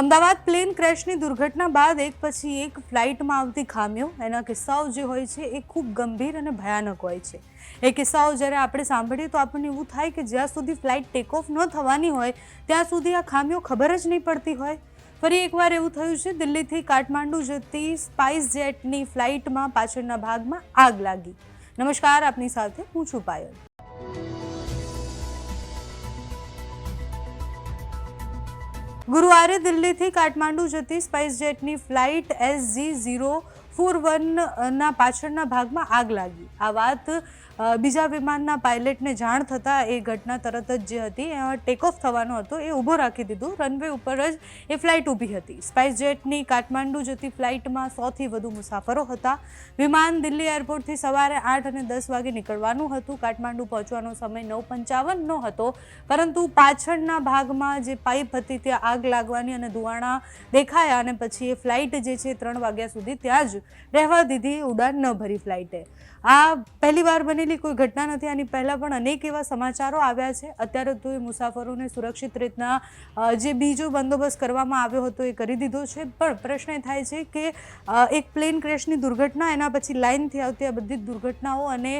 Ahmedabad plane ક્રેશની દુર્ઘટના બાદ એક પછી એક ફ્લાઇટમાં આવતી ખામીઓ, એના કિસ્સાઓ જે હોય છે એ ખૂબ ગંભીર અને ભયાનક હોય છે. એ કિસ્સાઓ જ્યારે આપણે સાંભળીએ તો આપણને એવું થાય કે જ્યાં સુધી ફ્લાઇટ ટેક ઓફ ન થવાની હોય, ત્યાં સુધી આ ખામીઓ ખબર જ નહીં પડતી હોય. ફરી એકવાર એવું થયું છે, દિલ્હીથી કાઠમાંડુ જતી સ્પાઇસ જેટની ફ્લાઇટમાં પાછળના ભાગમાં આગ લાગી. નમસ્કાર, આપની સાથે હું છું પાયલ. ગુરુવારે દિલ્હીથી કાઠમાંડુ જતી સ્પાઇસ જેટની ફ્લાઇટ એસજી ઝીરો ફોર વનના પાછળના ભાગમાં આગ લાગી. આ વાત બીજા વિમાનના પાયલટને જાણ થતાં એ ઘટના તરત જ જે હતી ટેક ઓફ થવાનો હતો, એ ઊભો રાખી દીધું. રનવે ઉપર જ એ ફ્લાઇટ ઊભી હતી. સ્પાઇસ જેટની કાઠમાંડુ જતી ફ્લાઇટમાં સોથી વધુ મુસાફરો હતા. વિમાન દિલ્હી એરપોર્ટથી સવારે આઠ અને દસ વાગે નીકળવાનું હતું. કાઠમાંડુ પહોંચવાનો સમય નવ પંચાવનનો હતો. પરંતુ પાછળના ભાગમાં જે પાઇપ હતી, ત્યાં આગ લાગવાની અને ધુવાણા દેખાયા અને પછી એ ફ્લાઇટ જે છે ત્રણ વાગ્યા સુધી ત્યાં જ રહેવા દીધી. ઉડાન ન ભરી ફ્લાઇટે આ પહેલી વાર બનેલી કોઈ ઘટના નથી. આની પહેલાં પણ અનેક એવા સમાચારો આવ્યા છે. અત્યારે તો એ મુસાફરોને સુરક્ષિત રીતના જે બીજો બંદોબસ્ત કરવામાં આવ્યો હતો એ કરી દીધો છે. પણ પ્રશ્ન એ થાય છે કે એક પ્લેન ક્રેશની દુર્ઘટના એના પછી લાઇનથી આવતી આ બધી દુર્ઘટનાઓ અને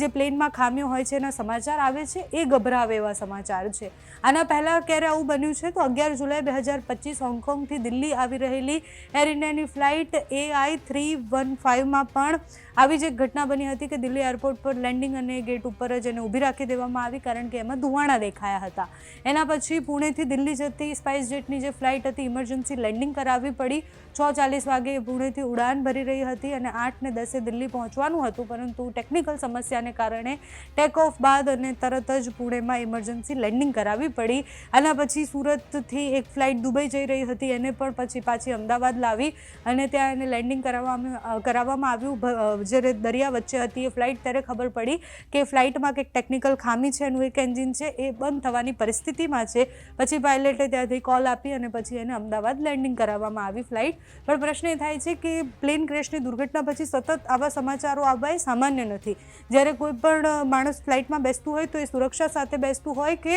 જે પ્લેનમાં ખામીઓ હોય છે એના સમાચાર આવે છે, એ ગભરાવે એવા સમાચાર છે. આના પહેલાં ક્યારે આવું બન્યું છે તો અગિયાર જુલાઈ બે હજાર પચીસ હોંગકોંગથી દિલ્હી આવી રહેલી એર ઇન્ડિયાની ફ્લાઇટ એઆઈ થ્રી વન ફાઇવમાં પણ આવી જ એક ઘટના બની હતી કે દિલ્હી એરપોર્ટ પર લેન્ડિંગ અને ગેટ ઉપર જ એને ઊભી રાખી દેવામાં આવી કારણ કે એમાં ધુવાણા દેખાયા હતા. એના પછી પુણેથી દિલ્હી જતી સ્પાઇસ જેટની જે ફ્લાઇટ હતી, ઇમરજન્સી લેન્ડિંગ કરાવવી પડી. છ ચાલીસ વાગે પુણેથી ઉડાન ભરી રહી હતી અને આઠ ને દસે દિલ્હી પહોંચવાનું હતું, પરંતુ ટેકનિકલ સમસ્યાને કારણે ટેક ઓફ બાદ અને તરત જ પુણેમાં ઇમરજન્સી લેન્ડિંગ કરાવવી પડી. આના પછી સુરતથી એક ફ્લાઇટ દુબઈ જઈ રહી હતી, એને પણ પછી પાછી અમદાવાદ લાવી અને ત્યાં એને લેન્ડિંગ કરાવવામાં કરાવવામાં આવ્યું. જ્યારે દરિયા વચ્ચે હતી એ ફ્લાઇટ ત્યારે ખબર પડી કે ફ્લાઇટમાં કંઈક ટેકનિકલ ખામી છે, એનું એક એન્જિન છે, એ બંધ થવાની પરિસ્થિતિમાં છે. પછી પાયલટે ત્યાંથી કોલ આપી અને પછી એને અમદાવાદ લેન્ડિંગ કરાવવામાં આવી ફ્લાઇટ પણ પ્રશ્ન એ થાય છે કે પ્લેન ક્રેશની દુર્ઘટના પછી સતત આવા સમાચારો આવવા એ સામાન્ય નથી. જ્યારે કોઈ પણ માણસ ફ્લાઇટમાં બેસતું હોય તો એ સુરક્ષા સાથે બેસતું હોય કે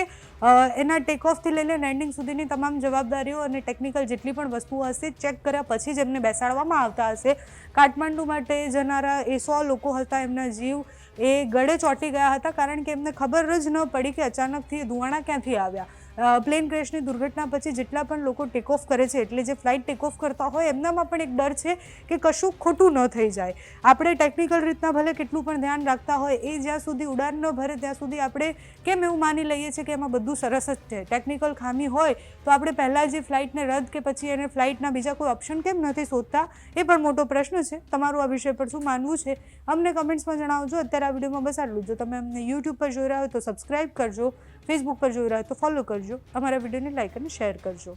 એના ટેક ઓફથી લઈને લેન્ડિંગ સુધીની તમામ જવાબદારીઓ અને ટેકનિકલ જેટલી પણ વસ્તુઓ હશે ચેક કર્યા પછી જ એમને બેસાડવામાં આવતા હશે. કાઠમાંડુ માટે જનારા એ સો લોકો હતા, એમના જીવ એ ગળે ચોંટી ગયા હતા, કારણ કે એમને ખબર જ ન પડી કે અચાનકથી ધુવાણા ક્યાંથી આવ્યા. પ્લેન ક્રેશની દુર્ઘટના પછી જેટલા પણ લોકો ટેક ઓફ કરે છે, એટલે જે ફ્લાઇટ ટેક ઓફ કરતા હોય, એમનામાં પણ એક ડર છે કે કશું ખોટું ન થઈ જાય. આપણે ટેકનિકલ રીતના ભલે કેટલું પણ ધ્યાન રાખતા હોય, એ જ્યાં સુધી ઉડાન ન ભરે, ત્યાં સુધી આપણે કેમ એવું માની લઈએ છીએ કે એમાં બધું સરસ જ છે. ટેકનિકલ ખામી હોય, તો આપણે પહેલાં જે ફ્લાઇટને રદ કે પછી એને ફ્લાઇટના બીજા કોઈ ઓપ્શન કેમ નથી શોધતા? એ પણ મોટો પ્રશ્ન છે. તમારું આ વિષય પર શું માનવું છે? અમને કમેન્ટ્સમાં જણાવજો. અત્યારે આ વિડીયોમાં બસ આટલું જ. તમે અમને યુટ્યુબ પર જોઈ રહ્યા હોય તો સબસ્ક્રાઇબ કરજો ફેસબુક પર જોઈ રહ્યા હોય તો ફોલો કરજો. અમારા વિડીયોને લાઇક અને શેર કરજો.